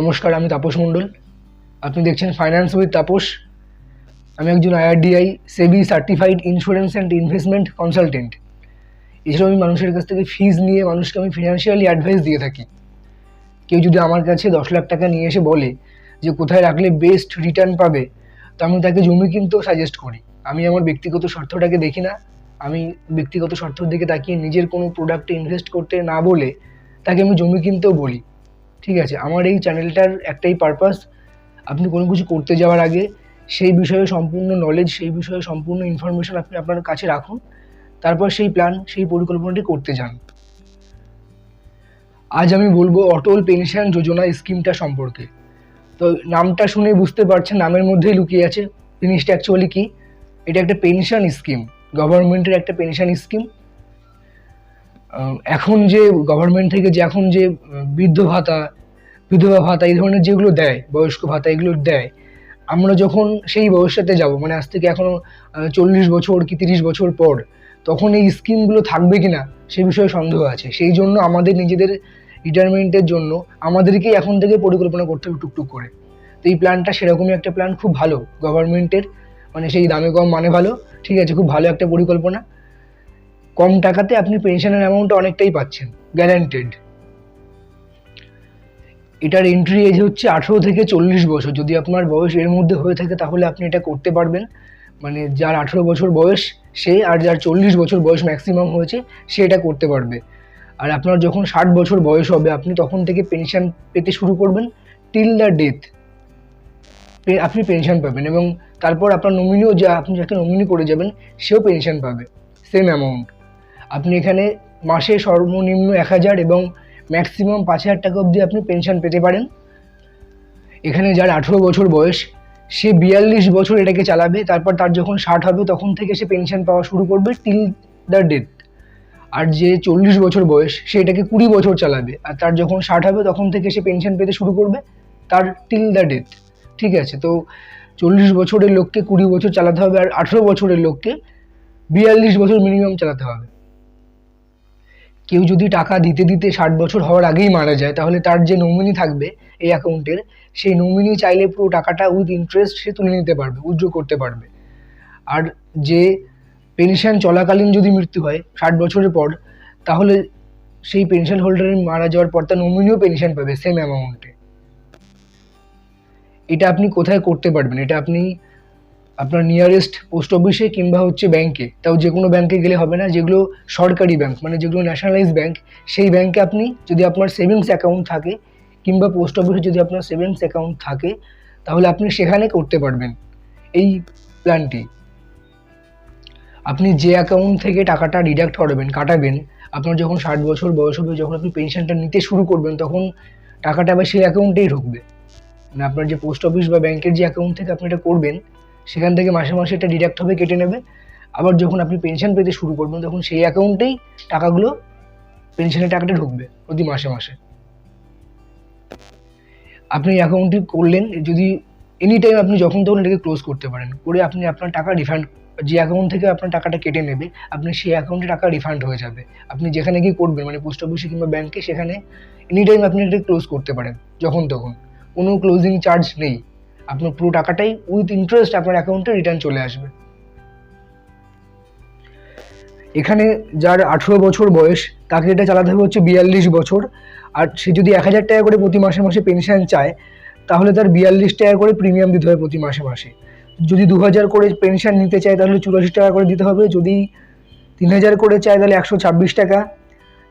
নমস্কার, আমি তাপস মণ্ডল। আপনি দেখছেন ফাইন্যান্স উইথ তাপস। আমি একজন IRDAI SEBI certified insurance and investment consultant এছাড়াও আমি মানুষের কাছ থেকে ফিজ নিয়ে মানুষকে আমি ফিনান্সিয়ালি অ্যাডভাইস দিয়ে থাকি। কেউ যদি আমার কাছে দশ লাখ টাকা নিয়ে এসে বলে যে কোথায় রাখলে বেস্ট রিটার্ন পাবে, তো আমি তাকে জমি কিনতেও সাজেস্ট করি। আমি আমার ব্যক্তিগত স্বার্থটাকে দেখি না। আমি ব্যক্তিগত স্বার্থের দিকে তাকিয়ে নিজের কোনো প্রোডাক্টে ইনভেস্ট করতে না বলে তাকে আমি জমি কিনতেও বলি। ঠিক আছে, আমার এই চ্যানেলটার একটাই পারপাস আপনি কোনো কিছু করতে যাওয়ার আগে সেই বিষয়ে সম্পূর্ণ নলেজ সেই বিষয়ে সম্পূর্ণ ইনফরমেশন আপনি আপনার কাছে রাখুন, তারপর সেই প্ল্যান সেই পরিকল্পনাটি করতে যান। আজ আমি বলব অটল পেনশন যোজনা স্কিমটা সম্পর্কে। তো নামটা শুনে বুঝতে পারছেন, নামের মধ্যেই লুকিয়ে আছে, জিনিসটা অ্যাকচুয়ালি কী? এটা একটা পেনশন স্কিম গভর্নমেন্টের একটা পেনশন স্কিম এখন যে গভর্নমেন্ট থেকে যে, এখন যে বৃদ্ধ ভাতা বিধবা ভাতা এই ধরনের যেগুলো দেয়, বয়স্ক ভাতা এগুলো দেয়, আমরা যখন সেই বয়সটাতে যাব মানে আজ থেকে এখনও চল্লিশ বছর কি তিরিশ বছর পর, তখন এই স্কিমগুলো থাকবে কি না সে বিষয়ে সন্দেহ আছে। সেই জন্য আমাদের নিজেদের রিটায়ারমেন্টের জন্য আমাদেরকেই এখন থেকে পরিকল্পনা করতে হবে টুকটুক করে। তো এই প্ল্যানটা সেরকমই একটা প্ল্যান খুব ভালো গভর্নমেন্টের মানে সেই দামে কম মানে ভালো, ঠিক আছে, খুব ভালো একটা পরিকল্পনা। কম টাকাতে আপনি পেনশনের অ্যামাউন্টটা অনেকটাই পাচ্ছেন গ্যারান্টেড এটার এন্ট্রি এজ হচ্ছে আঠেরো থেকে চল্লিশ বছর। যদি আপনার বয়স এর মধ্যে হয়ে থাকে, তাহলে আপনি এটা করতে পারবেন। মানে যার আঠেরো বছর বয়স, সে আর যার চল্লিশ বছর বয়স ম্যাক্সিমাম হয়েছে, সে এটা করতে পারবে। আর আপনার যখন ষাট বছর বয়স হবে, আপনি তখন থেকে পেনশন পেতে শুরু করবেন টিল দ্য ডেথ আপনি পেনশন পাবেন এবং তারপর আপনার নমিনিও যা, আপনি যাকে নমিনি করে যাবেন, সেও পেনশন পাবে। সেম অ্যামাউন্ট আপনি এখানে মাসে সর্বনিম্ন এক হাজার এবং ম্যাক্সিমাম পাঁচ হাজার টাকা অবধি আপনি পেনশন পেতে পারেন। এখানে যার আঠেরো বছর বয়স, সে বিয়াল্লিশ বছর এটাকে চালাবে, তারপর তার যখন ষাট হবে, তখন থেকে সে পেনশন পাওয়া শুরু করবে টিল দ্য ডেথ আর যে চল্লিশ বছর বয়স, সে এটাকে কুড়ি বছর চালাবে। আর তার যখন ষাট হবে, তখন থেকে সে পেনশন পেতে শুরু করবে, তার টিল দ্য ডেথ ঠিক আছে? তো চল্লিশ বছরের লোককে কুড়ি বছর চালাতে হবে, আর আঠেরো বছরের লোককে বিয়াল্লিশ বছর মিনিমাম চালাতে হবে। কেউ যদি টাকা দিতে দিতে ষাট বছর হওয়ার আগেই মারা যায়, তাহলে তার যে নমিনি থাকবে এই অ্যাকাউন্টের সেই নমিনি চাইলে পুরো টাকাটা উইথ ইন্টারেস্ট সে তুলে নিতে পারবে উইথড্র করতে পারবে। আর যে পেনশন চলাকালীন যদি মৃত্যু হয় ষাট বছরের পর, তাহলে সেই পেনশন হোল্ডারের মারা যাওয়ার পর তার নমিনিও পেনশন পাবে সেম অ্যামাউন্টে এটা আপনি কোথায় করতে পারবেন? এটা আপনি আপনার নিয়ারেস্ট পোস্ট অফিসে কিংবা হচ্ছে ব্যাংকে তাও যে কোনো ব্যাংকে গেলে হবে না, যেগুলো সরকারি ব্যাংক মানে যেগুলো ন্যাশনালাইজ ব্যাংক সেই ব্যাংকে আপনি যদি আপনার সেভিংস অ্যাকাউন্ট থাকে কিংবা পোস্ট অফিসে যদি আপনার সেভিংস অ্যাকাউন্ট থাকে, তাহলে আপনি সেখানে করতে পারবেন এই প্ল্যানটি আপনি যে অ্যাকাউন্ট থেকে টাকাটা ডিডাক্ট করবেন, কাটাবেন, আপনার যখন ষাট বছর বয়স হবে, যখন আপনি পেনশনটা নিতে শুরু করবেন, তখন টাকাটা আবার সেই অ্যাকাউন্টেই ঢুকবে। মানে আপনার যে পোস্ট অফিস বা ব্যাংকের যে অ্যাকাউন্ট থেকে আপনি এটা করবেন সেখান থেকে মাসে মাসে এটা ডিডাক্ট হবে, কেটে নেবে। আবার যখন আপনি পেনশন পেতে শুরু করবেন, তখন সেই অ্যাকাউন্টেই টাকাগুলো পেনশনের টাকাটা ঢুকবে প্রতি মাসে মাসে। আপনি অ্যাকাউন্টটি করলেন, যদি এনি টাইম আপনি যখন তখন এটাকে ক্লোজ করতে পারেন, করে আপনি আপনার টাকা রিফান্ড যে অ্যাকাউন্ট থেকে আপনার টাকাটা কেটে নেবে, আপনি সেই অ্যাকাউন্টে টাকা রিফান্ড হয়ে যাবে। আপনি যেখানে গিয়ে করবেন মানে পোস্ট অফিসে কিংবা ব্যাংকে সেখানে এনি টাইম আপনি এটা ক্লোজ করতে পারেন, যখন তখন। কোনো ক্লোজিং চার্জ নেই। আপনার পুরো টাকাটাই উইথ ইন্টারেস্ট আপনার অ্যাকাউন্টে রিটার্ন চলে আসবে। এখানে যার আঠেরো বছর বয়স, তাকে এটা চালাতে হবে হচ্ছে বিয়াল্লিশ বছর। আর সে যদি এক হাজার টাকা করে প্রতি মাসে মাসে পেনশন চায়, তাহলে তার বিয়াল্লিশ টাকা করে প্রিমিয়াম দিতে হবে প্রতি মাসে মাসে। যদি দু হাজার করে পেনশন নিতে চায়, তাহলে চুরাশি টাকা করে দিতে হবে। যদি তিন হাজার করে চায়, তাহলে একশো ছাব্বিশ টাকা।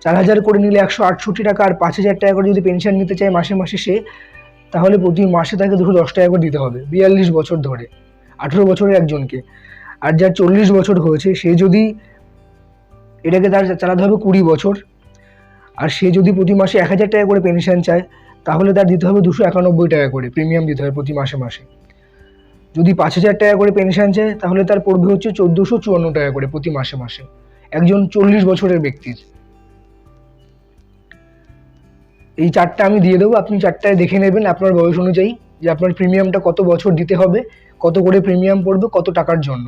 চার হাজার করে নিলে একশো আটষট্টি টাকা। আর পাঁচ হাজার টাকা করে যদি পেনশন নিতে চায় মাসে মাসে সে তাহলে প্রতি মাসে তাকে দুশো দশ টাকা করে দিতে হবে, বিয়াল্লিশ বছর ধরে, আঠেরো বছরের একজনকে। আর যার চল্লিশ বছর হয়েছে, সে যদি এটাকে তার চালাতে হবে কুড়ি বছর, আর সে যদি প্রতি মাসে এক হাজার টাকা করে পেনশন চায়, তাহলে তার দিতে হবে দুশো একানব্বই টাকা করে প্রিমিয়াম দিতে হবে প্রতি মাসে মাসে। যদি পাঁচ হাজার টাকা করে পেনশন চায়, তাহলে তার পড়বে হচ্ছে চোদ্দোশো চুয়ান্ন টাকা করে প্রতি মাসে মাসে। একজন চল্লিশ বছরের ব্যক্তির। এই চারটা আমি দিয়ে দেবো, আপনি চারটায় দেখে নেবেন আপনার বয়স অনুযায়ী যে আপনার প্রিমিয়ামটা কত বছর দিতে হবে, কত করে প্রিমিয়াম পড়বে, কত টাকার জন্য।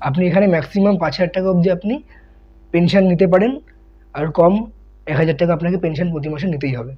আপনি এখানে ম্যাক্সিমাম পাঁচ হাজার টাকা অবধি আপনি পেনশন নিতে পারেন, আর কম এক হাজার টাকা আপনাকে পেনশন প্রতি মাসে নিতেই হবে।